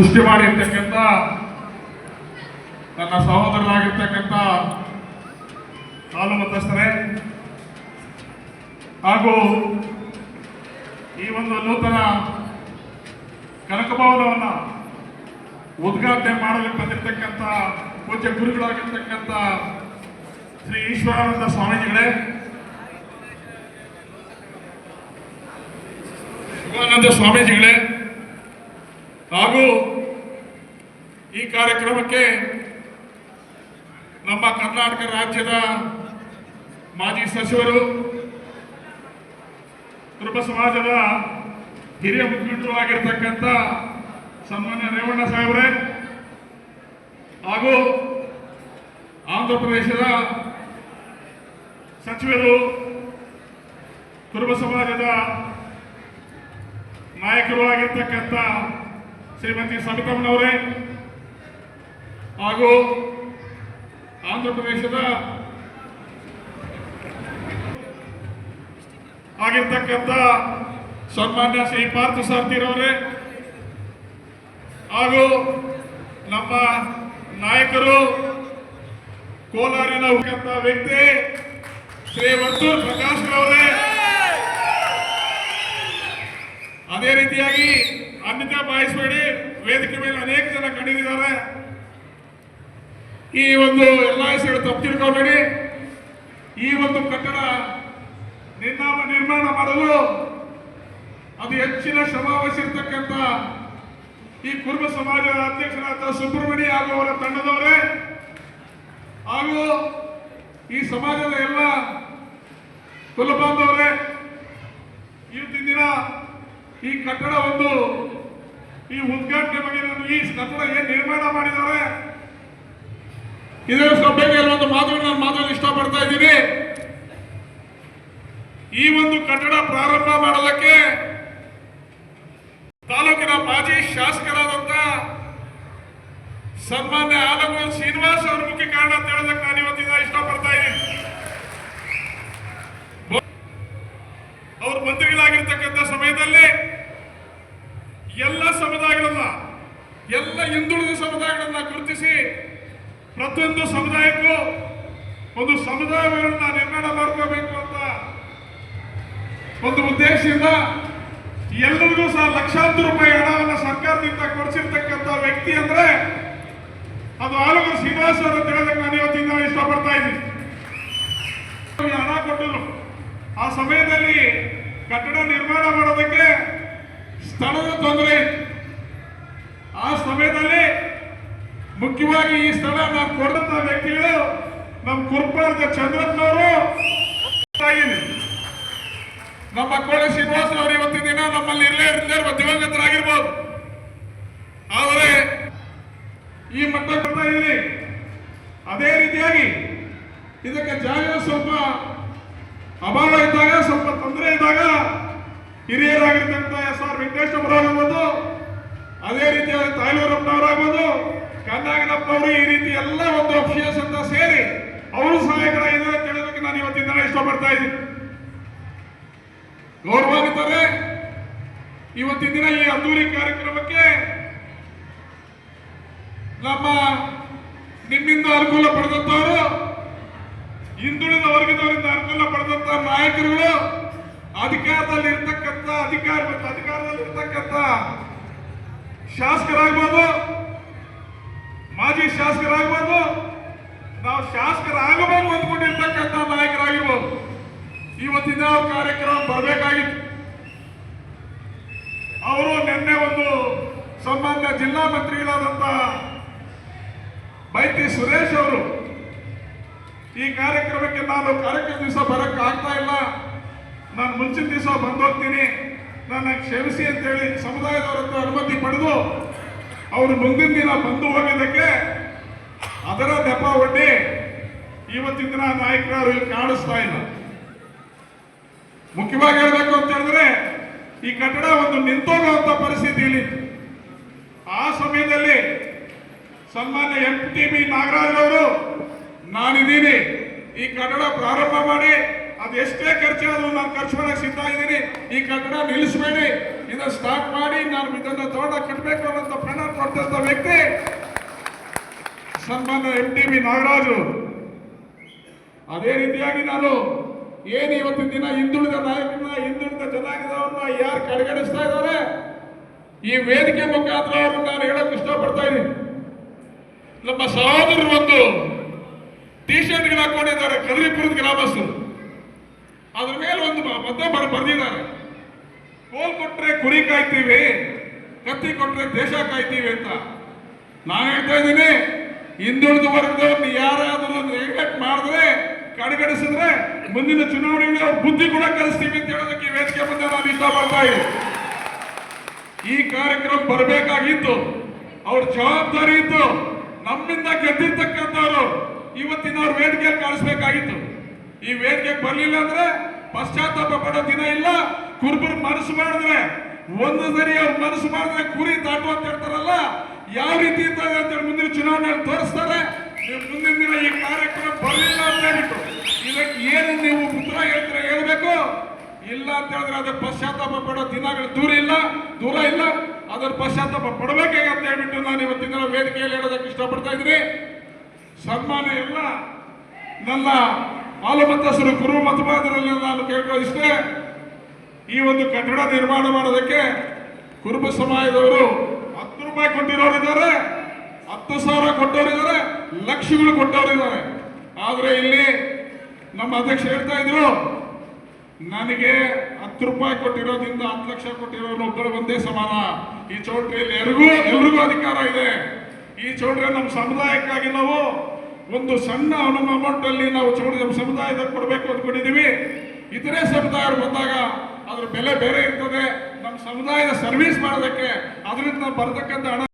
ಸೃಷ್ಟಿ ಮಾಡಿರ್ತಕ್ಕಂಥ ನನ್ನ ಸಹೋದರರಾಗಿರ್ತಕ್ಕಂಥ ಹಾಲು ಮತಸ್ಥರೇ ಹಾಗೂ ಈ ಒಂದು ನೂತನ ಕನಕಭವನವನ್ನು ಉದ್ಘಾಟನೆ ಮಾಡಲು ಬಂದಿರತಕ್ಕಂಥ ಪೂಜ್ಯ ಗುರುಗಳಾಗಿರ್ತಕ್ಕಂಥ ಶ್ರೀ ಈಶ್ವರಾನಂದ ಸ್ವಾಮೀಜಿಗಳೇ. ಶಿವಾನಂದ ಸ್ವಾಮೀಜಿಗಳೇ, ಹಾಗೂ ಕಾರ್ಯಕ್ರಮಕ್ಕೆ ನಮ್ಮ ಕರ್ನಾಟಕ ರಾಜ್ಯದ ಮಾಜಿ ಸಚಿವರು, ಕುರುಬ ಸಮಾಜದ ಹಿರಿಯ ಮುಖಂಡರು ಆಗಿರ್ತಕ್ಕಂಥ ಸನ್ಮಾನ್ಯ ರೇವಣ್ಣ ಸಾಹೇಬ್ರೆ ಹಾಗೂ ಆಂಧ್ರ ಪ್ರದೇಶದ ಸಚಿವರು, ಕುರುಬ ಸಮಾಜದ ನಾಯಕರು ಆಗಿರ್ತಕ್ಕಂಥ ಶ್ರೀಮತಿ ಸವಿತಮ್ಮನವರೇ ಹಾಗೂ ಆಂಧ್ರ ಪ್ರದೇಶದ ಆಗಿರ್ತಕ್ಕಂಥ ಸನ್ಮಾನ್ಯ ಶ್ರೀ ಪಾರ್ಥ ಸಾರ್ಥಿರವರೇ ಹಾಗೂ ನಮ್ಮ ನಾಯಕರು ಕೋಲಾರಿನ ವ್ಯಕ್ತಿ ಶ್ರೀ ವರ್ತೂರ್ ಪ್ರಕಾಶ್ ರವರೇ. ಅದೇ ರೀತಿಯಾಗಿ ಅನ್ಯತಾ ಬಾಯಿಸಬೇಡಿ ವೇದಿಕೆ ಮೇಲೆ ಅನೇಕ ಜನ ಕಂಡಿದ್ದಾರೆ ಈ ಒಂದು ಎಲ್ಲ ಹೆಸರು ತಪ್ಪು ತಿಳ್ಕೊಬೇಡಿ ಈ ಒಂದು ಕಟ್ಟಡ ನಿರ್ನಾಮ ನಿರ್ಮಾಣ ಮಾಡಲು ಅದು ಹೆಚ್ಚಿನ ಶ್ರಮ ವಹಿಸಿರ್ತಕ್ಕಂಥ ಈ ಕುರುಬ ಸಮಾಜದ ಅಧ್ಯಕ್ಷರಾದ ಸುಬ್ರಹ್ಮಣ್ಯ ಹಾಗೂ ಅವರ ತಂಡದವರೇ, ಹಾಗೂ ಈ ಸಮಾಜದ ಎಲ್ಲ ಕುಲಬಾಂಧವರೇ ಇವತ್ತಿನ ದಿನ ಈ ಕಟ್ಟಡ ಒಂದು ಈ ಉದ್ಘಾಟನೆ ಬಗ್ಗೆ ಈ ಕಟ್ಟಡ ಏನ್ ನಿರ್ಮಾಣ ಮಾಡಿದ್ದಾರೆ ಇದರ ಸಭೆಗೆ ಒಂದು ಮಾತುಗಳು ನಾನು ಮಾತಾಡಲು ಇಷ್ಟಪಡ್ತಾ ಇದ್ದೀನಿ. ಈ ಒಂದು ಕಟ್ಟಡ ಪ್ರಾರಂಭ ಮಾಡಲಿಕ್ಕೆ ತಾಲೂಕಿನ ಮಾಜಿ ಶಾಸಕರಾದಂತ ಸನ್ಮಾನ್ಯ ಆಲಮೂರು ಶ್ರೀನಿವಾಸ್ ಅವರು ಮುಖ್ಯ ಕಾರಣ ಅಂತ ಹೇಳೋದಕ್ಕೆ ನಾನು ಇವತ್ತಿನ ಇಷ್ಟಪಡ್ತಾ ಇದ್ದೀನಿ. ಅವರು ಮಂತ್ರಿಗಳಾಗಿರ್ತಕ್ಕಂಥ ಸಮಯದಲ್ಲಿ ಎಲ್ಲ ಸಮುದಾಯಗಳನ್ನ, ಎಲ್ಲ ಹಿಂದುಳಿದ ಸಮುದಾಯಗಳನ್ನ ಗುರುತಿಸಿ ಪ್ರತಿಯೊಂದು ಸಮುದಾಯಕ್ಕೂ ಒಂದು ಸಮುದಾಯಗಳನ್ನ ನಿರ್ಮಾಣ ಮಾಡ್ಕೋಬೇಕು ಅಂತ ಒಂದು ಉದ್ದೇಶದಿಂದ ಎಲ್ಲರಿಗೂ ಸಹ ಲಕ್ಷಾಂತರ ರೂಪಾಯಿ ಹಣವನ್ನು ಸರ್ಕಾರದಿಂದ ಕೊಡಿಸಿರ್ತಕ್ಕಂಥ ವ್ಯಕ್ತಿ ಅಂದ್ರೆ ಅದು ಆಲೂರು ಶ್ರೀನಿವಾಸ ಅವರು ತಿಳಿದಕ್ಕೆ ನಾನು ಇವತ್ತಿಂದ ಇಷ್ಟಪಡ್ತಾ ಇದ್ದೀನಿ. ಹಣ ಕೊಟ್ಟರು. ಆ ಸಮಯದಲ್ಲಿ ಕಟ್ಟಡ ನಿರ್ಮಾಣ ಮಾಡೋದಕ್ಕೆ ಸ್ಥಳದ ತೊಂದರೆ ಆ ಸಮಯದಲ್ಲಿ ಮುಖ್ಯವಾಗಿ ಈ ಸ್ಥಳ ನಾವು ಕೊಡಂತ ವ್ಯಕ್ತಿಗಳು ನಮ್ಮ ಕುರ್ಪಾರ್ದ ಚಂದ್ರಪ್ಪನವರು. ನಮ್ಮ ಕೋಳಿ ಶ್ರೀನಿವಾಸ ಅವರು ಇವತ್ತಿನ ದಿನ ನಮ್ಮಲ್ಲಿ ಇರಲೇ ಇರ್ತಾರೆ ದಿವಂಗತರಾಗಿರ್ಬೋದು. ಆದರೆ ಈ ಮಟ್ಟ ಬರ್ತಾ ಇದ್ದೀನಿ ಅದೇ ರೀತಿಯಾಗಿ ಇದಕ್ಕೆ ಜಾಗ ಸ್ವಲ್ಪ ಅಭಾವ ಇದ್ದಾಗ, ಸ್ವಲ್ಪ ತೊಂದರೆ ಇದ್ದಾಗ ಹಿರಿಯರಾಗಿರ್ತಕ್ಕಂಥ ಎಸ್ ಆರ್ ವೆಂಕಟೇಶ್ವರರಾಗ್ಬೋದು, ಅದೇ ರೀತಿಯಾಗಿ ತಾಯ್ಲೂರಪ್ಪನವರಾಗ್ಬೋದು ಕನ್ನಾಗನಪ್ಪನವರು ಈ ರೀತಿ ಎಲ್ಲ ಒಂದು ಅಫಿಷಿಯಲ್ಸ್ ಅಂತ ಸೇರಿ ಅವರು ಸಹಾಯಕರಾಗಿದ್ದಾರೆ ಅಂತ ಹೇಳೋದಕ್ಕೆ ನಾನು ಇವತ್ತಿನ ಇಷ್ಟಪಡ್ತಾ ಇದ್ದೀನಿ. ಗೌರವಾಗುತ್ತಾರೆ ಇವತ್ತಿನ ದಿನ ಈ ಅದ್ದೂರಿ ಕಾರ್ಯಕ್ರಮಕ್ಕೆ ನಮ್ಮ ನಿಮ್ಮಿಂದ ಅನುಕೂಲ ಪಡೆದಂತವರು ಹಿಂದುಳಿದ ವರ್ಗದವರಿಂದ ಅನುಕೂಲ ಪಡೆದಂತ ನಾಯಕರುಗಳು ಅಧಿಕಾರದಲ್ಲಿ ಇರ್ತಕ್ಕಂಥ ಅಧಿಕಾರ ಅಧಿಕಾರದಲ್ಲಿ ಇರ್ತಕ್ಕಂಥ ಶಾಸಕರಾಗ್ಬೋದು. ಮಾಜಿ ಶಾಸಕರಾಗ್ಬೋದು. ನಾವು ಶಾಸಕರಾಗಬೇಕು ಅಂದ್ಕೊಂಡಿರ್ತಕ್ಕಂಥ ನಾಯಕರಾಗಿರ್ಬೋದು. ಇವತ್ತಿನ ಕಾರ್ಯಕ್ರಮ ಬರಬೇಕಾಗಿತ್ತು. ಅವರು ನಿನ್ನೆ ಒಂದು ಸಂಬಂಧ ಜಿಲ್ಲಾ ಮಂತ್ರಿಗಳಾದಂಥ ಮೈತ್ರಿ ಸುರೇಶ್ ಅವರು, ಈ ಕಾರ್ಯಕ್ರಮಕ್ಕೆ ನಾನು ಕಾರ್ಯಕ್ರಮ ದಿವಸ ಬರಕ್ಕೆ ಆಗ್ತಾ ಇಲ್ಲ. ನಾನು ಮುಂಚಿನ ದಿವಸ ಬಂದೋಗ್ತೀನಿ. ನನ್ನ ಕ್ಷಮಿಸಿ ಅಂತೇಳಿ ಸಮುದಾಯದವರ ಅನುಮತಿ ಪಡೆದು ಅವರು ಮುಂದಿನ ದಿನ ಬಂದು ಹೋಗೋದಕ್ಕೆ ಅದರ ನೆಪ ಒಡ್ಡಿ ಇವತ್ತಿನ ನಾಯಕರು ಇಲ್ಲಿ ಕಾಣಿಸ್ತಾ ಇಲ್ಲ. ಮುಖ್ಯವಾಗಿ ಹೇಳಬೇಕು ಅಂತ ಹೇಳಿದ್ರೆ, ಈ ಕಟ್ಟಡ ಒಂದು ನಿಂತೋಗುವಂತ ಪರಿಸ್ಥಿತಿ ಇಲ್ಲಿ. ಆ ಸಮಯದಲ್ಲಿ ಸನ್ಮಾನ್ಯ ಎಂ ಟಿ ಬಿ ನಾಗರಾಜ್ ಅವರು, ನಾನಿದ್ದೀನಿ, ಈ ಕಟ್ಟಡ ಪ್ರಾರಂಭ ಮಾಡಿ, ಅದು ಎಷ್ಟೇ ಖರ್ಚಾದರೂ ನಾನು ಖರ್ಚು ಮಾಡಕ್ಕೆ ಸಿದ್ಧ ಇದ್ದೀನಿ ಈ ಕಟ್ಟಡ ನಿಲ್ಲಿಸಬೇಡಿ, ಇದನ್ನು ಸ್ಟಾರ್ಟ್ ಮಾಡಿ, ನಾನು ಇದನ್ನು ತಗೊಂಡ ಕಟ್ಟಬೇಕು ಅನ್ನೋಂಥ ಪ್ರಣ ಕೊಟ್ಟಂಥ ವ್ಯಕ್ತಿ ಸನ್ಮಾನ್ಯ ಎಂ ಟಿ ಬಿ ನಾಗರಾಜು. ಅದೇ ರೀತಿಯಾಗಿ ನಾನು ಏನು ಇವತ್ತಿನ ದಿನ ಹಿಂದುಳಿದ ನಾಯಕರನ್ನ ಹಿಂದುಳಿದ ಜನಾಂಗದವ್ರನ್ನ ಯಾರು ಕಡೆಗಣಿಸ್ತಾ ಇದ್ದಾರೆ, ಈ ವೇದಿಕೆ ಮುಖಾಂತರ ಅವ್ರನ್ನ ನಾನು ಹೇಳಕ್ ಇಷ್ಟಪಡ್ತಾ ಇದ್ದೀನಿ. ನಮ್ಮ ಸಹೋದರರು ಒಂದು ಟಿ ಶರ್ಟ್ಗಳು ಹಾಕೊಂಡಿದ್ದಾರೆ, ಕದರಿಪುರದ ಗ್ರಾಮಸ್ಥರು. ಅದ್ರ ಮೇಲೆ ಒಂದು ಮತ್ತೆ ಬರ, ಬರೆದಿದ್ದಾರೆ. ಕೋಲ್ ಕೊಟ್ರೆ ಕುರಿ ಕಾಯ್ತೀವಿ, ಕತ್ತಿ ಕೊಟ್ರೆ ದೇಶ ಕಾಯ್ತೀವಿ ಅಂತ. ನಾನು ಹೇಳ್ತಾ ಇದ್ದೀನಿ ಹಿಂದುಳಿದ ವರ್ಗದವ್ರನ್ನ ಯಾರಾದರೂ ನೆಗ್ಲೆಕ್ಟ್ ಮಾಡಿದ್ರೆ ಕಡೆಗಣಿಸಿದ್ರೆ ಮುಂದಿನ ಚುನಾವಣೆಗೆ ಅವ್ರ ಬುದ್ಧಿ ಕೂಡ ಕಲಿಸ್ತೀವಿ ಅಂತ ಹೇಳೋದಕ್ಕೆ ವೇದಿಕೆ ಮುಂದೆ ನಾನು ಇಷ್ಟಪಡ್ತಾ ಇದ್ದೀನಿ. ಈ ಕಾರ್ಯಕ್ರಮ ಬರಬೇಕಾಗಿತ್ತು. ಅವ್ರ ಜವಾಬ್ದಾರಿ ಇತ್ತು. ನಮ್ಮಿಂದ ಗೆದ್ದಿರ್ತಕ್ಕಂಥವ್ರು ಇವತ್ತಿನ ಅವ್ರ ವೇದಿಕೆ ಕಾಣಿಸ್ಬೇಕಾಗಿತ್ತು. ಈ ವೇದಿಕೆ ಬರಲಿಲ್ಲ ಅಂದ್ರೆ ಪಶ್ಚಾತ್ತಾಪ ಪಡೋ ದಿನ ಇಲ್ಲ. ಕುರುಬರು ಮನಸ್ಸು ಮಾಡಿದ್ರೆ, ಒಂದು ಸರಿ ಅವ್ರ ಮನಸ್ಸು ಮಾಡಿದ್ರೆ ಕುರಿ ದಾಟು ಅಂತ ಹೇಳ್ತಾರಲ್ಲ ಯಾವ ರೀತಿ ಇರ್ತದೆ ಅಂತ ಮುಂದಿನ ಚುನಾವಣೆಯಲ್ಲಿ ತೋರಿಸ್ತಾರೆ. ನೀವು ಮುಂದಿನ ದಿನ ಈ ಕಾರ್ಯಕ್ರಮ ಬರಲಿಲ್ಲ ಅಂತ ಹೇಳಿಬಿಟ್ಟು. ಇದಕ್ಕೆ ಏನು ನೀವು ಉತ್ತರ ಹೇಳ್ತೀರಾ ಹೇಳ್ಬೇಕು? ಇಲ್ಲ ಅಂತ ಹೇಳಿದ್ರೆ ಅದರ ಪಶ್ಚಾತ್ತಾಪ ಪಡೋ ದಿನಗಳು ದೂರ ಇಲ್ಲ ದೂರ ಇಲ್ಲ. ಅದರ ಪಶ್ಚಾತ್ತಾಪ ಪಡಬೇಕೇ ಅಂತ ಹೇಳ್ಬಿಟ್ಟು ನಾನು ಇವತ್ತಿನ ವೇದಿಕೆಯಲ್ಲಿ ಹೇಳೋದಕ್ಕೆ ಇಷ್ಟಪಡ್ತಾ ಇದ್ದೀನಿ. ಸನ್ಮಾನ ಎಲ್ಲ ನನ್ನ ಆಲಮತ್ತಸರು ಗುರು ಮತಬಾದರಲ್ಲಿ ನಾನು ಕೇಳ್ಕೊಳ್ಳಿಷ್ಟೇ ಈ ಒಂದು ಕಟ್ಟಡ ನಿರ್ಮಾಣ ಮಾಡೋದಕ್ಕೆ ಕುರುಬ ಸಮಾಜದವರು ರೂಪಾಯಿ ಕೊಟ್ಟಿರೋರು ಇದ್ದಾರೆ, ಹತ್ತು ಸಾವಿರ ಕೊಟ್ಟವರು ಇದ್ದಾರೆ, ಲಕ್ಷಗಳು ಕೊಟ್ಟವರು ಇದ್ದಾರೆ. ಆದ್ರೆ ಇಲ್ಲಿ ನಮ್ಮ ಅಧ್ಯಕ್ಷ ಹೇಳ್ತಾ ಇದ್ರು, ನನಗೆ ಹತ್ತು ರೂಪಾಯಿ ಕೊಟ್ಟಿರೋದ್ರಿಂದ ಹತ್ತು ಲಕ್ಷ ಕೊಟ್ಟಿರೋರು ಒಬ್ಬರು ಒಂದೇ ಸಮಾನ. ಈ ಚೌಟ್ರಿಯಲ್ಲಿ ಎಲ್ರಿಗೂ ಎಲ್ರಿಗೂ ಅಧಿಕಾರ ಇದೆ. ಈ ಚೌಟ್ರಿ ನಮ್ಮ ಸಮುದಾಯಕ್ಕಾಗಿ ನಾವು ಒಂದು ಸಣ್ಣ ನಮ್ಮ ಅಮೌಂಟ್ ಅಲ್ಲಿ ನಾವು ಚೌಟ್ರಿ ನಮ್ಮ ಸಮುದಾಯದಲ್ಲಿ ಕೊಡಬೇಕು ಅಂದ್ಕೊಂಡಿದ್ದೀವಿ. ಇತರೆ ಸಮುದಾಯ ಬಂದಾಗ ಅದ್ರ ಬೆಲೆ ಬೇರೆ ಇರ್ತದೆ. ಸಮುದಾಯದ ಸರ್ವಿಸ್ ಮಾಡೋದಕ್ಕೆ ಅದರಿಂದ ಬರತಕ್ಕಂಥ ಹಣ